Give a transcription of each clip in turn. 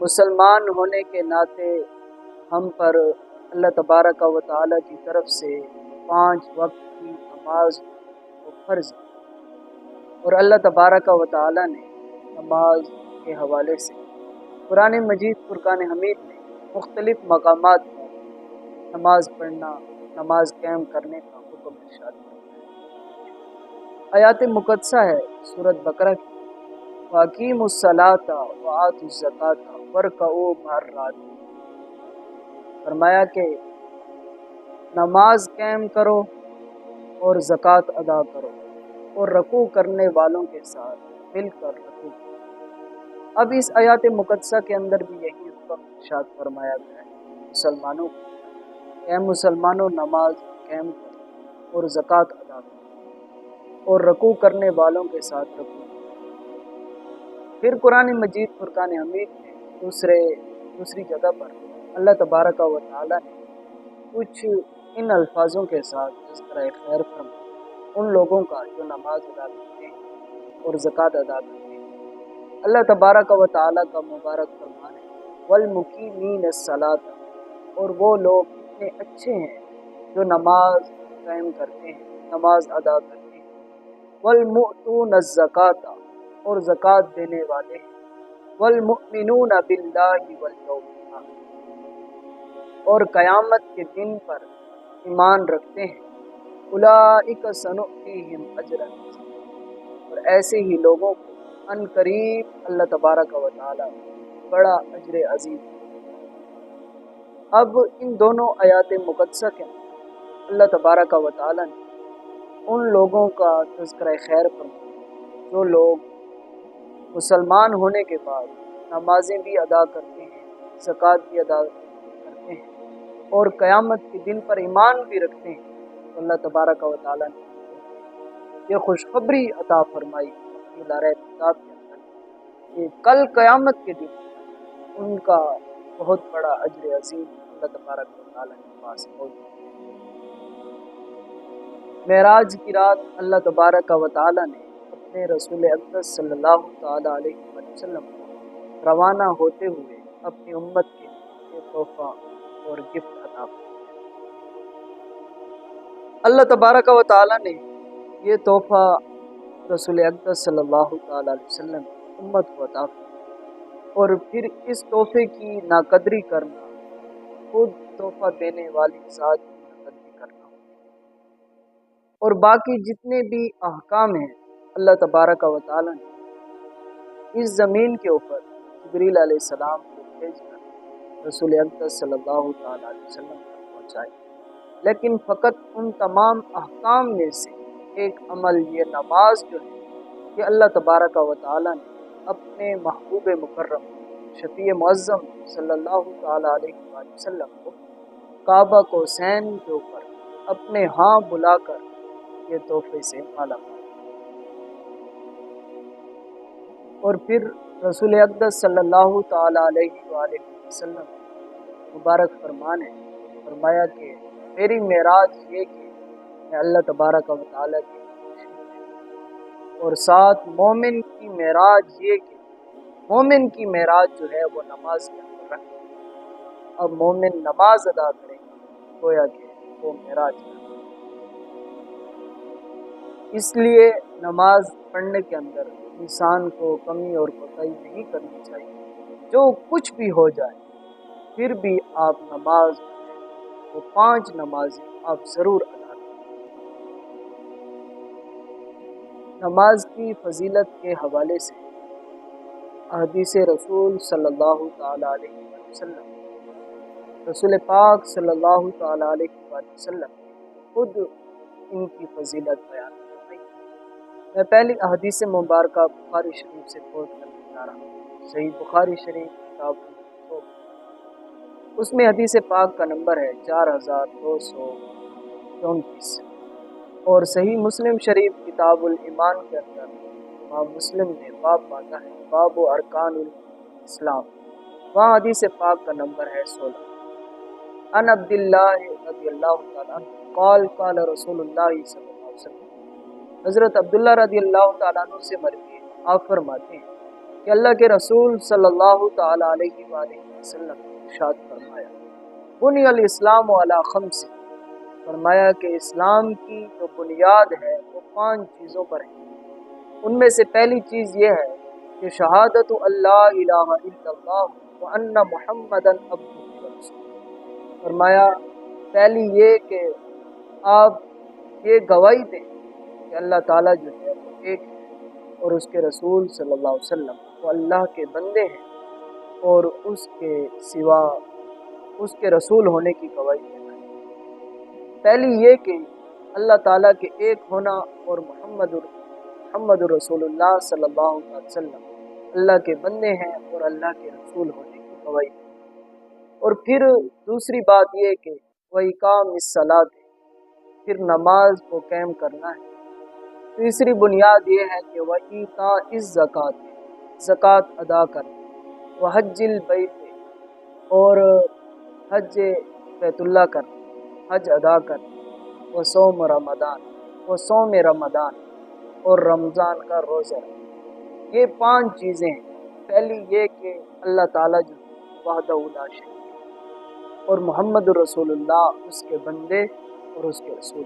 مسلمان ہونے کے ناطے ہم پر اللہ تبارک و تعالیٰ کی طرف سے پانچ وقت کی نماز کو فرض اور اللہ تبارک و تعالیٰ نے نماز کے حوالے سے قرآن مجید، فرقان حمید میں مختلف مقامات پر نماز پڑھنا، نماز قائم کرنے کا حکم ارشاد آیات مقدسہ ہے صورت بقرہ کی۔ واقیم الصلاۃ وآت الزکات ورکعوا مع الراکعين فرمایا کہ نماز قائم کرو اور زکوٰۃ ادا کرو اور رکوع کرنے والوں کے ساتھ مل کر رکوع اب اس آیات مقدسہ کے اندر بھی یہی حکم ارشاد فرمایا گیا ہے۔ مسلمانوں کو اے مسلمانوں، نماز قائم کرو اور زکوٰۃ ادا کرو اور رکوع کرنے والوں کے ساتھ رکوع پھر قرآن مجید فرقان حمید میں دوسرے، دوسری جگہ پر۔ اللہ تبارک و تعالیٰ نے کچھ ان الفاظوں کے ساتھ جس طرح خیر فرما ان لوگوں کا جو نماز ادا کرتے ہیں اور زکوٰۃ ادا کرتے ہیں۔ اللہ تبارک و تعالیٰ کا مبارک فرمان ہے والمقیمین صلاح اور وہ لوگ اتنے اچھے ہیں جو نماز قائم کرتے ہیں، نماز ادا کرتے ہیں۔ والمؤتون الزکات اور زکوٰۃ دینے والے ہیں۔ والمؤمنون باللہ والیوم اور قیامت کے دن پر ایمان رکھتے ہیں۔ اولئک سنؤتیہم اجرا۔ اور ایسے ہی لوگوں کو ان قریب اللہ تبارک و تعالی بڑا اجر عظیم۔ اب ان دونوں آیات مقدسہ کے اللہ تبارک و تعالی نے ان لوگوں کا تذکرہ خیر پر جو لوگ مسلمان ہونے کے بعد نمازیں بھی ادا کرتے ہیں، زکوٰۃ بھی ادا کرتے ہیں اور قیامت کے دن پر ایمان بھی رکھتے ہیں۔ اللہ تبارک و تعالیٰ نے یہ خوشخبری عطا فرمائی اپنی کتاب کے اندر کہ کل قیامت کے دن ان کا بہت بڑا اجر عظیم اللہ تبارک و تعالیٰ کے پاس موجود معراج کی رات اللہ تبارک و تعالیٰ نے اپنے رسول اقدس صلی اللہ تعالیٰ علیہ وسلم روانہ ہوتے ہوئے اپنی امت کے لیے تحفہ اور گفٹ عطا اللہ تبارک و تعالیٰ نے یہ تحفہ رسول اقدس صلی اللہ تعالیٰ علیہ وسلم امت کو عطا اور پھر اس تحفے کی ناقدری کرنا، خود تحفہ دینے والی ذات کی ناقدری کرنا۔ اور باقی جتنے بھی احکام ہیں اللہ تبارک و تعالیٰ نے اس زمین کے اوپر جبریل علیہ السلام کو بھیج کر رسول اقدس صلی اللہ تعالیٰ علیہ وسلم تک پہنچائی۔ لیکن فقط ان تمام احکام میں سے ایک عمل یہ نماز جو ہے کہ اللہ تبارک و تعالیٰ نے اپنے محبوب مکرم شفیع معظم صلی اللہ تعالیٰ علیہ وسلم کو کعبہ کو سین کے اوپر اپنے ہاں بلا کر یہ تحفے سے مالا۔ اور پھر رسول اقدس صلی اللہ تعالیٰ علیہ وآلہ وسلم مبارک فرمان ہے، فرمایا کہ میری معراج یہ کہ میں اللہ تبارک و تعالیٰ کی اور ساتھ مومن کی معراج یہ کہ مومن کی معراج جو ہے وہ نماز کے اندر رکھے۔ اب مومن نماز ادا کرے گویا کہ وہ معراج اس لیے نماز پڑھنے کے اندر انسان کو کمی اور کوتاہی نہیں کرنی چاہیے۔ جو کچھ بھی ہو جائے، پھر بھی آپ نماز وہ پانچ نمازیں آپ ضرور ادا کریں۔ نماز کی فضیلت کے حوالے سے حدیث رسول صلی اللہ تعالیٰ علیہ وسلم، رسول پاک صلی اللہ تعالیٰ علیہ وسلم خود ان کی فضیلت بیان میں پہلی احادیث مبارکہ بخاری شریف سے کوٹ کرنے جا رہا ہوں۔ صحیح بخاری شریف، کتاب اس میں حدیث پاک کا نمبر ہے چار ہزار دو سو چونتیس۔ اور صحیح مسلم شریف کتاب الایمان کے اندر وہاں مسلم نے باب باندھا ہے، باب و ارکان الاسلام۔ وہاں حدیث پاک کا نمبر ہے سولہ۔ ان عبداللہ رضی اللہ تعالیٰ قال قال رسول اللہ صلی اللہ علیہ وسلم حضرت عبداللہ رضی اللہ تعالیٰ عنہ سے مروی آپ فرماتے ہیں کہ اللہ کے رسول صلی اللہ تعالی علیہ وآلہ وسلم ارشاد فرمایا، بنی الاسلام علی خمس۔ فرمایا کہ اسلام کی جو بنیاد ہے وہ پانچ چیزوں پر ہے۔ ان میں سے پہلی چیز یہ ہے کہ شہادت اللہ الہ الا اللہ و ان محمد فرمایا، پہلی یہ کہ آپ یہ گواہی دیں کہ اللہ تعالیٰ جو ہے وہ ایک ہے اور اس کے رسول صلی اللہ علیہ وسلم وہ اللہ کے بندے ہیں اور اس کے سوا اس کے رسول ہونے کی گواہی دینا ہے۔ پہلی یہ کہ اللہ تعالیٰ کے ایک ہونا اور محمد محمد الرسول اللہ صلی اللہ علیہ وسلم اللہ کے بندے ہیں اور اللہ کے رسول ہونے کی گواہی اور پھر دوسری بات یہ کہ وہ کام اصلاح پھر نماز کو قائم کرنا ہے۔ تیسری بنیاد یہ ہے کہ وہ عیتا اس زکوٰۃ زکوٰۃ ادا کر۔ وہ حج البیت اور حج بیت اللہ کر، حج ادا کر۔ وہ سوم رمضان، وہ سوم رمضان اور رمضان کا روزہ۔ یہ پانچ چیزیں ہیں۔ پہلی یہ کہ اللہ تعالیٰ جو وحدہ اللہ شریف اور محمد الرسول اللہ اس کے بندے اور اس کے رسول۔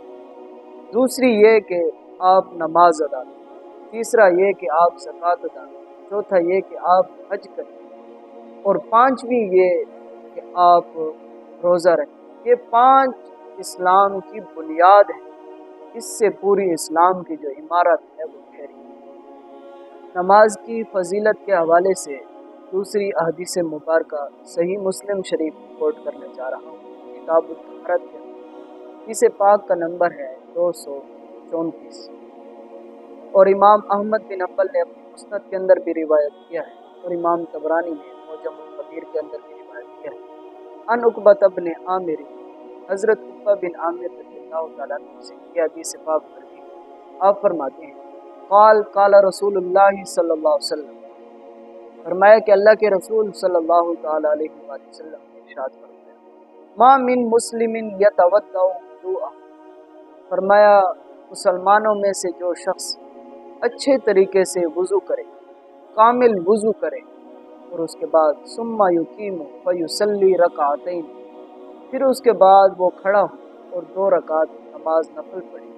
دوسری یہ کہ آپ نماز ادا کریں۔ تیسرا یہ کہ آپ زکوٰۃ ادا کریں۔ چوتھا یہ کہ آپ حج کریں۔ اور پانچویں یہ کہ آپ روزہ رکھیں۔ یہ پانچ اسلام کی بنیاد ہے اس سے پوری اسلام کی جو عمارت ہے وہ نماز کی فضیلت کے حوالے سے دوسری احادیث مبارکہ صحیح مسلم شریف رپورٹ کرنے جا رہا ہوں۔ کتاب الحرت کے۔ اسے پاک کا نمبر ہے دو سو چونتیس اور امام احمد بن ابل نے اپنی مستد کے اندر بھی روایت کیا ہے۔ اور امام تبرانی نے موجم القبیر کے اندر بھی روایت کیا ہے۔ ان اقبت ابن عامر، حضرت اقبا بن عامر رضی اللہ تعالیٰ سے یہ حدیث پاک پر بھی آپ فرماتے ہیں۔ قال قال رسول اللہ صلی اللہ علیہ وسلم۔ فرمایا کہ اللہ کے رسول صلی اللہ تعالی علیہ وآلہ وسلم نے ارشاد فرمایا، ما من مسلم یتودع فرمایا مسلمانوں میں سے جو شخص اچھے طریقے سے وضو کرے، کامل وضو کرے، اور اس کے بعد ثم یقیم فیصلی رکعتین پھر اس کے بعد وہ کھڑا ہو اور دو رکعت نماز نفل پڑھے۔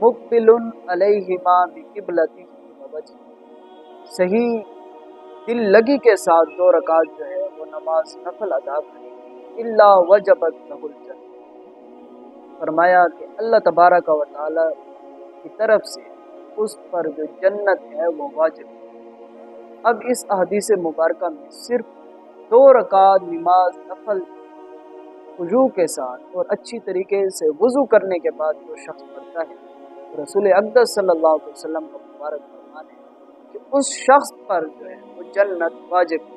مقبل علیہما بقبلتی وجہ صحیح دل لگی کے ساتھ دو رکعت جو ہے وہ نماز نفل ادا کرے۔ اللہ وجبت نہ فرمایا کہ اللہ تبارک و تعالی کی طرف سے اس پر جو جنت ہے وہ واجب اب اس احادیث مبارکہ میں صرف دو رکعت نماز نفل، وضو کے ساتھ اور اچھی طریقے سے وضو کرنے کے بعد جو شخص پڑھتا ہے، رسول اقدس صلی اللہ علیہ وسلم کا مبارک فرمان ہے کہ اس شخص پر جو ہے وہ جنت واجب